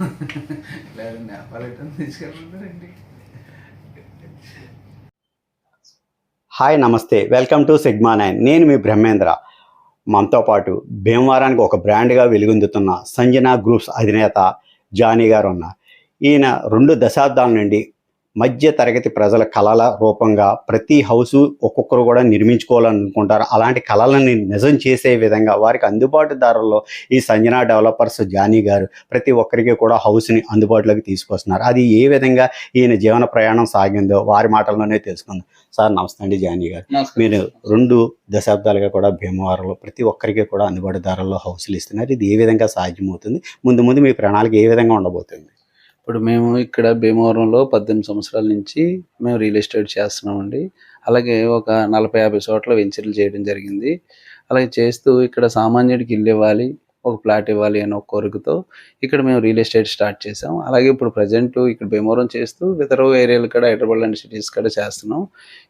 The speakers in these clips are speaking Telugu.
లేదు హాయ్ నమస్తే. Welcome to sigma nine. నేను మీ బ్రహ్మేంద్ర. మనతో పాటు భీమవరానికి ఒక బ్రాండ్గా వెలుగొందుతున్న సంజన గ్రూప్స్ అధినేత జానీ గారు ఉన్నారు. ఈయన రెండు దశాబ్దాల నుండి మధ్య తరగతి ప్రజల కళల రూపంగా ప్రతి హౌసు ఒక్కొక్కరు కూడా నిర్మించుకోవాలనుకుంటారు. అలాంటి కళలని నిజం చేసే విధంగా వారికి అందుబాటు ధరల్లో ఈ సంజన డెవలపర్స్ జానీ గారు ప్రతి ఒక్కరికి కూడా హౌస్ని అందుబాటులోకి తీసుకొస్తున్నారు. అది ఏ విధంగా ఈయన జీవన ప్రయాణం సాగిందో వారి మాటల్లోనే తెలుసుకుందాం. సార్ నమస్తే అండి జానీ గారు. మీరు రెండు దశాబ్దాలుగా కూడా భీమవరంలో ప్రతి ఒక్కరికి కూడా అందుబాటు ధరల్లో హౌస్లు ఇస్తున్నారు. ఇది ఏ విధంగా సాధ్యమవుతుంది? ముందు ముందు మీ ప్రణాళిక ఏ విధంగా ఉండబోతుంది? ఇప్పుడు మేము ఇక్కడ భీమవరంలో పద్దెనిమిది సంవత్సరాల నుంచి మేము రియల్ ఎస్టేట్ చేస్తున్నామండి. అలాగే ఒక నలభై యాభై చోట్ల వెంచర్లు చేయడం జరిగింది. అలాగే చేస్తూ ఇక్కడ సామాన్యుడికి ఇల్లు ఇవ్వాలి. ఒక ప్లాట్ ఇవ్వాలి అనే ఒక కోరికతో ఇక్కడ మేము రియల్ ఎస్టేట్ స్టార్ట్ చేసాం అలాగే ఇప్పుడు ప్రజెంట్ ఇక్కడ భీమవరం చేస్తూ ఇతర ఏరియాలు కూడా హైదరాబాద్ లాంటి సిటీస్ కూడా చేస్తున్నాం.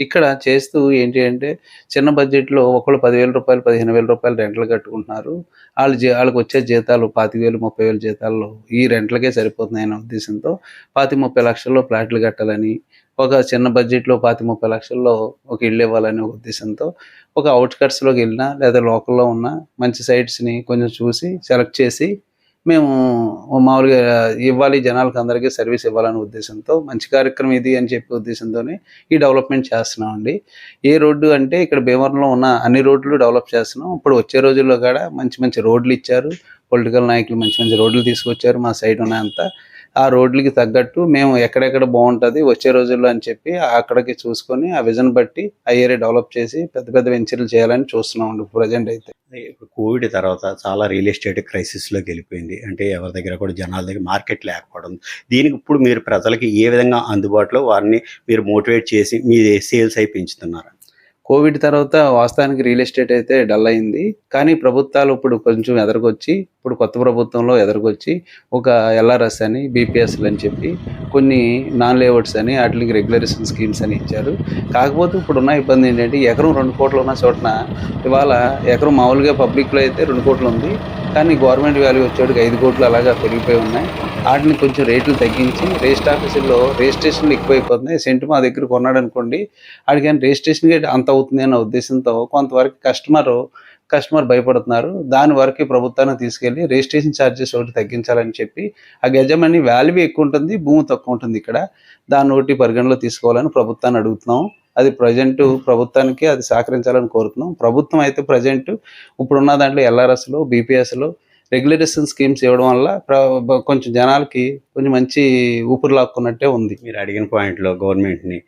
ఇక్కడ చేస్తూ ఏంటి అంటే చిన్న బడ్జెట్లో ఒకళ్ళు పదివేల రూపాయలు పదిహేను వేల రూపాయలు రెంట్లు కట్టుకుంటున్నారు. వాళ్ళు వాళ్ళకి వచ్చే జీతాలు పాతిక వేలు ముప్పై వేలు జీతాల్లో ఈ రెంట్లకే సరిపోతున్నాయనే ఉద్దేశంతో పాతి ముప్పై లక్షల్లో ఫ్లాట్లు కట్టాలని ఒక చిన్న బడ్జెట్లో పాతి ముప్పై లక్షల్లో ఒక ఇల్లు ఇవ్వాలనే ఒక ఉద్దేశంతో ఒక అవుట్కట్స్లోకి వెళ్ళినా లేదా లోకల్లో ఉన్న మంచి సైట్స్ని కొంచెం చూసి సెలెక్ట్ చేసి మేము మామూలుగా ఇవ్వాలి జనాలకు అందరికీ సర్వీస్ ఇవ్వాలనే ఉద్దేశంతో మంచి కార్యక్రమం ఇది అని చెప్పే ఉద్దేశంతోనే ఈ డెవలప్మెంట్ చేస్తున్నామండి. ఏ రోడ్డు అంటే ఇక్కడ భీమవరంలో ఉన్న అన్ని రోడ్లు డెవలప్ చేస్తున్నాం. ఇప్పుడు వచ్చే రోజుల్లో కూడా మంచి మంచి రోడ్లు ఇచ్చారు. పొలిటికల్ నాయకులు మంచి మంచి రోడ్లు తీసుకొచ్చారు మా సైడ్ ఉన్నంతా. ఆ రోడ్లకి తగ్గట్టు మేము ఎక్కడెక్కడ బాగుంటుంది వచ్చే రోజుల్లో అని చెప్పి అక్కడికి చూసుకొని ఆ విజన్ బట్టి ఆ ఏరియా డెవలప్ చేసి పెద్ద పెద్ద వెంచర్లు చేయాలని చూస్తున్నాం ప్రజెంట్ అయితే. ఇప్పుడు కోవిడ్ తర్వాత చాలా రియల్ ఎస్టేట్ క్రైసిస్లోకి వెళ్ళిపోయింది. అంటే ఎవరి దగ్గర కూడా జనాల దగ్గర మార్కెట్ లేకపోవడం దీనికి ఇప్పుడు మీరు ప్రజలకి ఏ విధంగా అందుబాటులో వారిని మీరు మోటివేట్ చేసి మీ సేల్స్ అయి పెంచుతున్నారు కోవిడ్ తర్వాత వాస్తవానికి రియల్ ఎస్టేట్ అయితే డల్ అయింది. కానీ ప్రభుత్వాలు ఇప్పుడు కొంచెం ఎదరకొచ్చి ఇప్పుడు కొత్త ప్రభుత్వంలో ఎదరకొచ్చి ఒక ఎల్ఆర్ఎస్ అని బీపీఎస్లు అని చెప్పి కొన్ని నాన్ లేఅవుట్స్ అని వాటికి రెగ్యులరేషన్ స్కీమ్స్ అని ఇచ్చారు. కాకపోతే ఇప్పుడు ఉన్న ఇబ్బంది ఏంటంటే ఎకరం రెండు కోట్లు ఉన్న చోటన ఇవాళ ఎకరం మామూలుగా పబ్లిక్లో అయితే రెండు కోట్లు ఉంది. కానీ గవర్నమెంట్ వాల్యూ వచ్చేటికి ఐదు కోట్లు అలాగా పెరిగిపోయి ఉన్నాయి. వాటిని కొంచెం రేట్లు తగ్గించి రిజిస్టర్ ఆఫీసుల్లో రిజిస్ట్రేషన్లు ఎక్కువైపోతున్నాయి. సెంటు మా దగ్గర కొన్నాడు అనుకోండి వాడికి కానీ రిజిస్ట్రేషన్కి అంత అవుతుంది అనే ఉద్దేశంతో కొంతవరకు కస్టమర్ కస్టమర్ భయపడుతున్నారు. దాని వరకు ప్రభుత్వాన్ని తీసుకెళ్ళి రిజిస్ట్రేషన్ ఛార్జెస్ ఒకటి తగ్గించాలని చెప్పి ఆ గజమని వాల్యూ ఎక్కువ ఉంటుంది భూమి తక్కువ ఉంటుంది ఇక్కడ. దాన్ని ఒకటి పరిగణలో తీసుకోవాలని ప్రభుత్వాన్ని అడుగుతున్నాం. అది ప్రజెంట్ ప్రభుత్వానికి అది సహకరించాలని కోరుతున్నాం. ప్రభుత్వం అయితే ప్రజెంట్ ఇప్పుడున్న దాంట్లో ఎల్ఆర్ఎస్లో బీపీఎస్లో రెగ్యులేషన్ స్కీమ్స్ ఇవ్వడం వల్ల ప్ర- కొంచెం జనాలకి కొంచెం మంచి ఊపిరి లాక్కున్నట్టే ఉంది. మీరు అడిగిన పాయింట్లో గవర్నమెంట్ని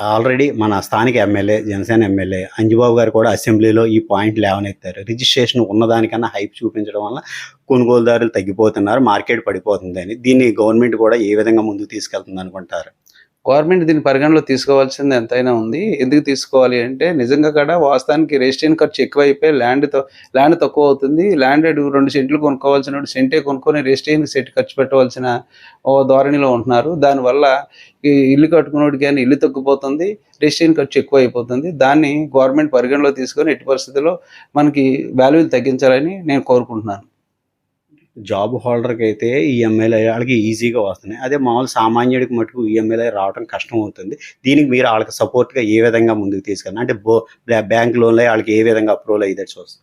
ఆల్రెడీ మన స్థానిక ఎమ్మెల్యే జనసేన ఎమ్మెల్యే అంజుబాబు గారు కూడా అసెంబ్లీలో ఈ పాయింట్ లేవనెత్తారు. రిజిస్ట్రేషన్ ఉన్నదానికన్నా హైప్ చూపించడం వల్ల కొనుగోలుదారులు తగ్గిపోతున్నారు మార్కెట్ పడిపోతుంది అని దీన్ని గవర్నమెంట్ కూడా ఏ విధంగా ముందుకు తీసుకెళ్తుంది అనుకుంటారు? గవర్నమెంట్ దీన్ని పరిగణలో తీసుకోవాల్సింది ఎంతైనా ఉంది. ఎందుకు తీసుకోవాలి అంటే నిజంగా కూడా వాస్తవానికి రిజిస్ట్రేషన్ ఖర్చు ఎక్కువైపోయి ల్యాండ్తో ల్యాండ్ తక్కువ అవుతుంది. ల్యాండ్ రెండు సెంట్లు కొనుక్కోవాల్సిన సెంటే కొనుక్కొని రిజిస్ట్రేషన్ సెట్ ఖర్చు పెట్టవలసిన ఓ ధోరణిలో ఉంటున్నారు. దానివల్ల ఈ ఇల్లు కట్టుకున్నోడికి కానీ ఇల్లు తగ్గిపోతుంది రిజిస్ట్రేషన్ ఖర్చు ఎక్కువ అయిపోతుంది దాన్ని గవర్నమెంట్ పరిగణలో తీసుకొని ఎట్టి పరిస్థితుల్లో మనకి వాల్యూలు తగ్గించాలని నేను కోరుకుంటున్నాను. జాబ్ హోల్డర్కి అయితే ఈఎంఐలు వాళ్ళకి ఈజీగా వస్తున్నాయి. అదే మామూలు సామాన్యుడికి మటుకు ఈఎంఐలు రావడం కష్టం అవుతుంది. దీనికి మీరు వాళ్ళకి సపోర్ట్గా ఏ విధంగా ముందుకు తీసుకెళ్ళాలి? అంటే బో బ్యాంక్ లోన్లో వాళ్ళకి ఏ విధంగా అప్రూవల్ అయితే చూస్తుంది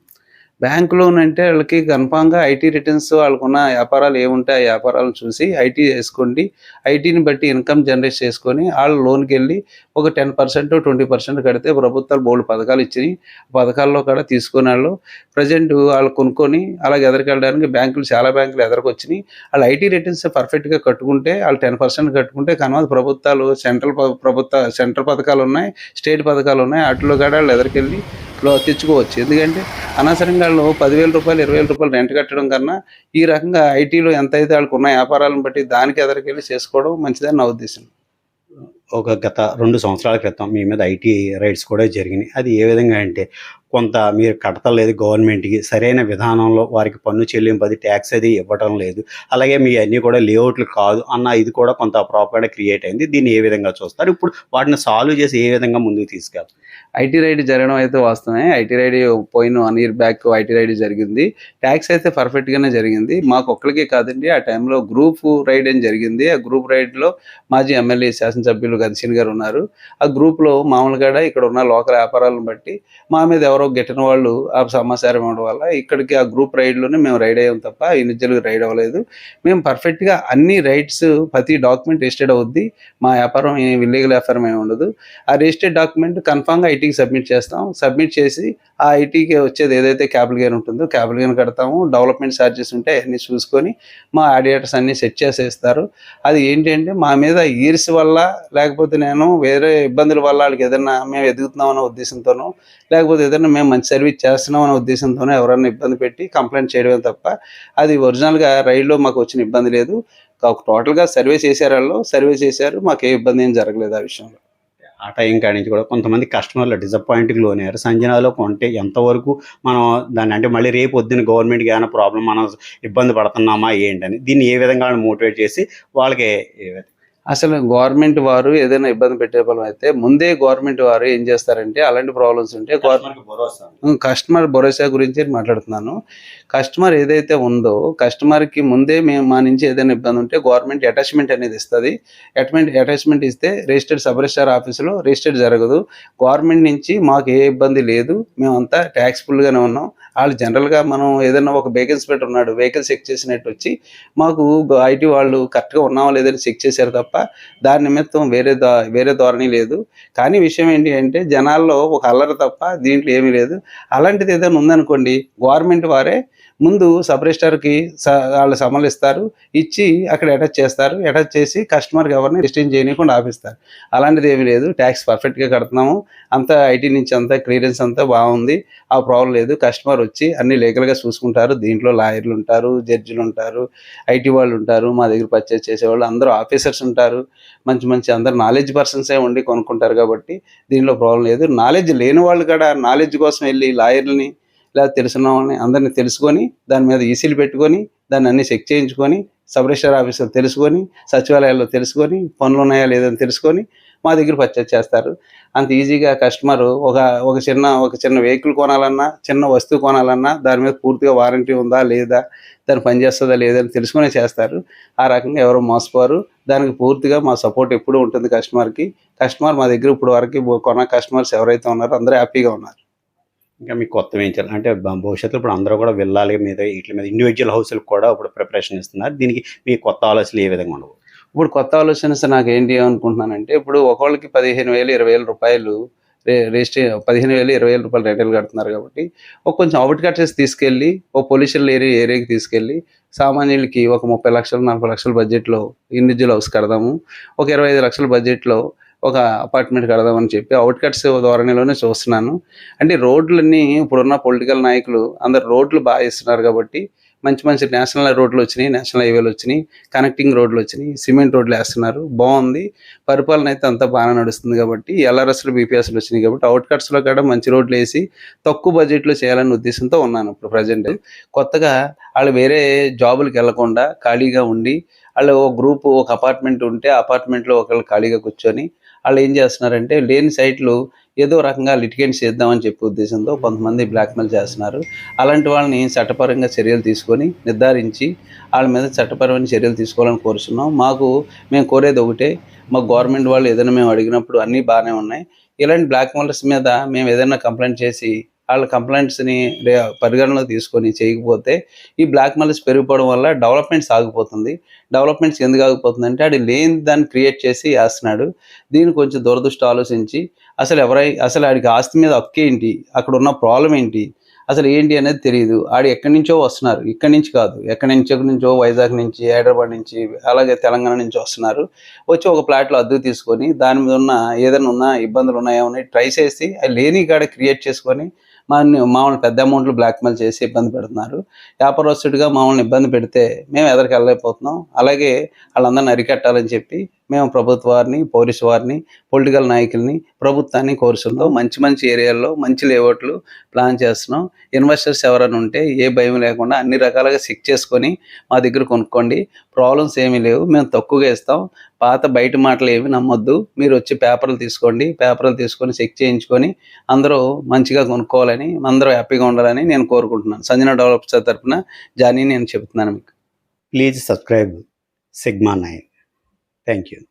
బ్యాంక్ లోన్ అంటే వాళ్ళకి కన్ఫామ్గా ఐటీ రిటర్న్స్ వాళ్ళకున్న వ్యాపారాలు ఏముంటే ఆ వ్యాపారాలను చూసి ఐటీ చేసుకోండి ఐటీని బట్టి ఇన్కమ్ జనరేట్ చేసుకొని వాళ్ళు లోన్కి వెళ్ళి ఒక టెన్ పర్సెంట్ ట్వంటీ పర్సెంట్ కడితే ప్రభుత్వాలు బోల్డ్ పథకాలు ఇచ్చినాయి. పథకాల్లో కూడా తీసుకునే వాళ్ళు ప్రజెంట్ వాళ్ళు కొనుక్కొని అలాగే ఎదరికెళ్ళడానికి బ్యాంకులు చాలా బ్యాంకులు ఎదరికొచ్చినాయి. వాళ్ళు ఐటీ రిటర్న్స్ పర్ఫెక్ట్గా కట్టుకుంటే వాళ్ళు టెన్ పర్సెంట్ కట్టుకుంటే కనుక ప్రభుత్వాలు సెంట్రల్ ప్రభుత్వ సెంట్రల్ పథకాలు ఉన్నాయి స్టేట్ పథకాలు ఉన్నాయి వాటిలో కూడా వాళ్ళు ఎదరికెళ్ళి లో తెచ్చుకోవచ్చు. ఎందుకంటే అనవసరంగా వాళ్ళు పదివేల రూపాయలు ఇరవై రూపాయలు రెంట్ కట్టడం కన్నా ఈ రకంగా ఐటీలో ఎంత అయితే వాళ్ళకు ఉన్న వ్యాపారాలను బట్టి దానికి ఎదరికెళ్ళి చేసుకోవడం మంచిదని నా ఉద్దేశం. ఒక గత రెండు సంవత్సరాల క్రితం మీ మీద ఐటీ రైడ్స్ కూడా జరిగినాయి. అది ఏ విధంగా అంటే కొంత మీరు కడతలేదు గవర్నమెంట్కి సరైన విధానంలో వారికి పన్ను చెల్లింపు అది ట్యాక్స్ అది ఇవ్వటం లేదు. అలాగే మీ అన్నీ కూడా లేఅవుట్లు కాదు అన్న ఇది కూడా కొంత ప్రాపర్గా క్రియేట్ అయింది. దీన్ని ఏ విధంగా చూస్తారు? ఇప్పుడు వాటిని సాల్వ్ చేసి ఏ విధంగా ముందుకు తీసుకెళ్తారు? ఐటీ రైడ్ జరగడం అయితే వాస్తవమే. ఐటీ రైడ్ పోయిన one year back IT raid జరిగింది. ట్యాక్స్ అయితే పర్ఫెక్ట్ గానే జరిగింది. మాకు ఒక్కరికే కాదండి. ఆ టైంలో గ్రూప్ రైడ్ అని జరిగింది. ఆ గ్రూప్ రైడ్లో మాజీ ఎమ్మెల్యే శాసనసభ్యులు గదిశీన్ గారు ఉన్నారు. ఆ గ్రూప్లో మామూలుగా ఇక్కడ ఉన్న లోకల్ వ్యాపారాలను బట్టి మా మీద ఎవరు గిట్టిన వాళ్ళు ఆ సమాచారం ఇవ్వడం వల్ల ఇక్కడికి ఆ గ్రూప్ రైడ్లోనే మేము రైడ్ అయ్యాం తప్ప ఇండివిజువల్ రైడ్ అవ్వలేదు. మేము పర్ఫెక్ట్గా అన్ని రైట్స్ ప్రతి డాక్యుమెంట్ రిజిస్టర్డ్ అవుద్ది. మా వ్యాపారం ఇల్లీగల్ వ్యాపారం ఏమి ఉండదు. ఆ రిజిస్టర్డ్ డాక్యుమెంట్ కన్ఫామ్గా ఐటీకి సబ్మిట్ చేస్తాం. సబ్మిట్ చేసి ఆ ఐటీకి వచ్చేది ఏదైతే క్యాపిటల్ గేర్ ఉంటుందో క్యాపిటల్ గేర్ కడతాము. డెవలప్మెంట్ ఛార్జెస్ ఉంటే అన్ని చూసుకొని మా ఆడియేటర్స్ అన్ని సెట్ చేసేస్తారు. అది ఏంటంటే మా మీద ఈర్స్ వల్ల లేకపోతే నేను వేరే ఇబ్బందుల వల్ల వాళ్ళకి ఏదైనా మేము ఎదుగుతున్నామనే ఉద్దేశంతోనో లేకపోతే ఏదైనా మేము మంచి సర్వీస్ చేస్తున్నాం అనే ఉద్దేశంతోనే ఎవరైనా ఇబ్బంది పెట్టి కంప్లైంట్ చేయడమే తప్ప అది ఒరిజినల్గా రైల్లో మాకు వచ్చిన ఇబ్బంది లేదు. టోటల్గా సర్వే చేశారు వాళ్ళు సర్వే చేశారు మాకు ఏ ఇబ్బంది ఏం జరగలేదు ఆ విషయంలో. ఆ టైం కాడించి నుంచి కూడా కొంతమంది కస్టమర్లు డిసప్పాయింట్కి లోనయ్యారు. సంజనాలో కొంటే ఎంతవరకు మనం దాన్ని అంటే మళ్ళీ రేపు పొద్దున్న గవర్నమెంట్కి ఏమైనా ప్రాబ్లం మనం ఇబ్బంది పడుతున్నామా ఏంటని దీన్ని ఏ విధంగా మోటివేట్ చేసి వాళ్ళకి అసలు గవర్నమెంట్ వారు ఏదైనా ఇబ్బంది పెట్టే ఫలం అయితే ముందే గవర్నమెంట్ వారు ఏం చేస్తారంటే అలాంటి ప్రాబ్లమ్స్ ఉంటే గవర్నమెంట్ భరోసా. కస్టమర్ భరోసా గురించి మాట్లాడుతున్నాను. కస్టమర్ ఏదైతే ఉందో కస్టమర్కి ముందే మేము మా నుంచి ఏదైనా ఇబ్బంది ఉంటే గవర్నమెంట్ అటాచ్మెంట్ అనేది ఇస్తుంది. అటాచ్మెంట్ అటాచ్మెంట్ ఇస్తే రిజిస్టర్డ్ సబ్ రిజిస్టార్ ఆఫీసులో రిజిస్టర్డ్ జరగదు. గవర్నమెంట్ నుంచి మాకు ఏ ఇబ్బంది లేదు. మేమంతా ట్యాక్స్ఫుల్గానే ఉన్నాం. వాళ్ళు జనరల్గా మనం ఏదైనా ఒక వెహికల్ పెట్టి ఉన్నాడు వెహికల్ చెక్ చేసినట్టు వచ్చి మాకు ఐటీ వాళ్ళు కరెక్ట్గా ఉన్నామో లేదని చెక్ చేశారు తప్ప దాని నిమిత్తం వేరే దా వేరే ధోరణి లేదు. కానీ విషయం ఏంటి అంటే జనాల్లో ఒక అల్లరి తప్ప దీంట్లో ఏమీ లేదు. అలాంటిది ఏదైనా ఉందనుకోండి గవర్నమెంట్ వారే ముందు సబ్ రిజిస్టర్కి వాళ్ళు సమలు ఇస్తారు ఇచ్చి అక్కడ అటాచ్ చేస్తారు. అటాచ్ చేసి కస్టమర్కి ఎవరిని రిజిస్టర్ చేయకుండా ఆపిస్తారు. అలాంటిది ఏమీ లేదు. ట్యాక్స్ పర్ఫెక్ట్గా కడుతున్నాము. అంతా ఐటీ నుంచి అంతా క్లియరెన్స్ అంతా బాగుంది. ఆ ప్రాబ్లం లేదు. కస్టమర్ వచ్చి అన్ని లీగల్గా చూసుకుంటారు. దీంట్లో లాయర్లు ఉంటారు జడ్జిలు ఉంటారు ఐటీ వాళ్ళు ఉంటారు మా దగ్గర పర్చేస్ చేసేవాళ్ళు అందరూ ఆఫీసర్స్ ఉంటారు. మంచి మంచి అందరు నాలెడ్జ్ పర్సన్సే ఉండి కొనుక్కుంటారు కాబట్టి దీనిలో ప్రాబ్లం లేదు. నాలెడ్జ్ లేని వాళ్ళు కూడా నాలెడ్జ్ కోసం వెళ్ళి లాయర్లని లేదా తెలిసిన వాళ్ళని అందరినీ తెలుసుకొని దాని మీద ఈసీలు పెట్టుకొని దాన్ని అన్ని చెక్ చేయించుకొని సబ్ రిజిస్టర్ ఆఫీసర్ తెలుసుకొని సచివాలయాల్లో తెలుసుకొని పనులు ఉన్నాయా లేదని తెలుసుకొని మా దగ్గర పర్చేస్ చేస్తారు. అంత ఈజీగా కస్టమర్ ఒక ఒక చిన్న ఒక చిన్న వెహికల్ కొనాలన్నా చిన్న వస్తువు కొనాలన్నా దాని మీద పూర్తిగా వారంటీ ఉందా లేదా దాన్ని పనిచేస్తుందా లేదా అని తెలుసుకునే చేస్తారు. ఆ రకంగా ఎవరు మోసపోరు. దానికి పూర్తిగా మా సపోర్ట్ ఎప్పుడూ ఉంటుంది కస్టమర్కి. కస్టమర్ మా దగ్గర ఇప్పుడు వరకు కొన్న కస్టమర్స్ ఎవరైతే ఉన్నారో అందరూ హ్యాపీగా ఉన్నారు. ఇంకా మీకు కొత్త చేయాలి? అంటే భవిష్యత్తులో ఇప్పుడు అందరూ కూడా వెళ్ళాలి మీద వీటి మీద ఇండివిజువల్ హౌస్లకు కూడా ఇప్పుడు ప్రిపరేషన్ ఇస్తున్నారు దీనికి మీ కొత్త ఆలోచనలు ఏ విధంగా ఉండవు? ఇప్పుడు కొత్త ఆలోచన నాకు ఏంటి అనుకుంటున్నానంటే ఇప్పుడు ఒకళ్ళకి పదిహేను వేలు ఇరవై వేల రూపాయలు రిజిస్ట్రే పదిహేను వేలు ఇరవై వేల రూపాయలు రైతులు కడుతున్నారు కాబట్టి ఒక కొంచెం అవుట్ కట్స్ తీసుకెళ్ళి ఒక పొల్యూషన్ ఏరియా ఏరియాకి తీసుకెళ్ళి సామాన్యులకి ఒక ముప్పై లక్షలు నలభై లక్షల బడ్జెట్లో ఇండివిజువల్ హౌస్ కడదాము. ఒక ఇరవై ఐదు లక్షల బడ్జెట్లో ఒక అపార్ట్మెంట్ కడదామని చెప్పి అవుట్ కట్స్ ధోరణిలోనే చూస్తున్నాను. అంటే రోడ్లన్నీ ఇప్పుడున్న పొలిటికల్ నాయకులు అందరు రోడ్లు బాగా ఇస్తున్నారు కాబట్టి మంచి మంచి నేషనల్ రోడ్లు వచ్చినాయి నేషనల్ హైవేలు వచ్చినాయి కనెక్టింగ్ రోడ్లు వచ్చినాయి సిమెంట్ రోడ్లు వేస్తున్నారు. బాగుంది. పరిపాలన అయితే అంతా బాగా నడుస్తుంది కాబట్టి ఎల్ఆర్ఎస్లు బీపీఎస్లు వచ్చినాయి కాబట్టి అవుట్ కట్స్లో కూడా మంచి రోడ్లు వేసి తక్కువ బడ్జెట్లో చేయాలనే ఉద్దేశంతో ఉన్నాను ఇప్పుడు ప్రజెంట్ కొత్తగా వాళ్ళు వేరే జాబులకు వెళ్ళకుండా ఖాళీగా ఉండి వాళ్ళు ఒక గ్రూప్ ఒక అపార్ట్మెంట్ ఉంటే అపార్ట్మెంట్లో ఒకళ్ళు ఖాళీగా కూర్చొని వాళ్ళు ఏం చేస్తున్నారంటే లేని సైట్లు ఏదో రకంగా లిటిగేట్ చేద్దామని చెప్పే ఉద్దేశంతో కొంతమంది బ్లాక్మెయిల్ చేస్తున్నారు. అలాంటి వాళ్ళని చట్టపరంగా చర్యలు తీసుకొని నిర్ధారించి వాళ్ళ మీద చట్టపరమైన చర్యలు తీసుకోవాలని కోరుతున్నాం మాకు మేము కోరేది ఒకటే మా గవర్నమెంట్ వాళ్ళు ఏదైనా మేము అడిగినప్పుడు అన్నీ బాగానే ఉన్నాయి. ఇలాంటి బ్లాక్ మెయిల్స్ మీద మేము ఏదైనా కంప్లైంట్ చేసి వాళ్ళ కంప్లైంట్స్ని పరిగణనలో తీసుకొని చేయకపోతే ఈ బ్లాక్ మనీస్ పెరిగిపోవడం వల్ల డెవలప్మెంట్స్ ఆగిపోతుంది. డెవలప్మెంట్స్ ఎందుకు ఆగిపోతుంది అంటే అది లేని దాన్ని క్రియేట్ చేసి వేస్తున్నాడు. దీన్ని కొంచెం దురదృష్టి ఆలోచించి అసలు ఎవరై అసలు ఆడికి ఆస్తి మీద హక్కేంటి అక్కడ ఉన్న ప్రాబ్లం ఏంటి? అసలు ఏంటి అనేది తెలియదు. ఆడు ఎక్కడి నుంచో వస్తున్నారు. ఇక్కడి నుంచి కాదు. ఎక్కడి నుంచో నుంచో వైజాగ్ నుంచి హైదరాబాద్ నుంచి అలాగే తెలంగాణ నుంచి వస్తున్నారు. వచ్చి ఒక ప్లాట్లో అద్దె తీసుకొని దాని మీద ఉన్న ఏదైనా ఉన్న ఇబ్బందులు ఉన్నాయో ట్రై చేసి అది లేని కాడ క్రియేట్ చేసుకొని మన మామూలు పెద్ద అమౌంట్లు బ్లాక్మెయిల్ చేసి ఇబ్బంది పెడుతున్నారు. వ్యాపారస్తుడిగా మామూలు ఇబ్బంది పెడితే మేము ఎదరికి వెళ్ళలేకపోతున్నాం. అలాగే వాళ్ళందరిని అరికట్టాలని చెప్పి మేము ప్రభుత్వ వారిని పోలీసు వారిని పొలిటికల్ నాయకుల్ని ప్రభుత్వాన్ని కోరుతున్నాం మంచి మంచి ఏరియాల్లో మంచి లేఅవుట్లు ప్లాన్ చేస్తున్నాం. ఇన్వెస్టర్స్ ఎవరైనా ఉంటే ఏ భయం లేకుండా అన్ని రకాలుగా చెక్ చేసుకొని మా దగ్గర కొనుక్కోండి. ప్రాబ్లమ్స్ ఏమీ లేవు. మేము తక్కువగా ఇస్తాం. పాత బయట మాటలు ఏమి నమ్మొద్దు. మీరు వచ్చి పేపర్లు తీసుకోండి. పేపర్లు తీసుకొని చెక్ చేయించుకొని అందరూ మంచిగా కొనుక్కోవాలని అందరూ హ్యాపీగా ఉండాలని నేను కోరుకుంటున్నాను. సంజన డెవలప్స్ తరపున జానీ నేను చెప్తున్నాను మీకు. Please subscribe Sigma nine. Thank you.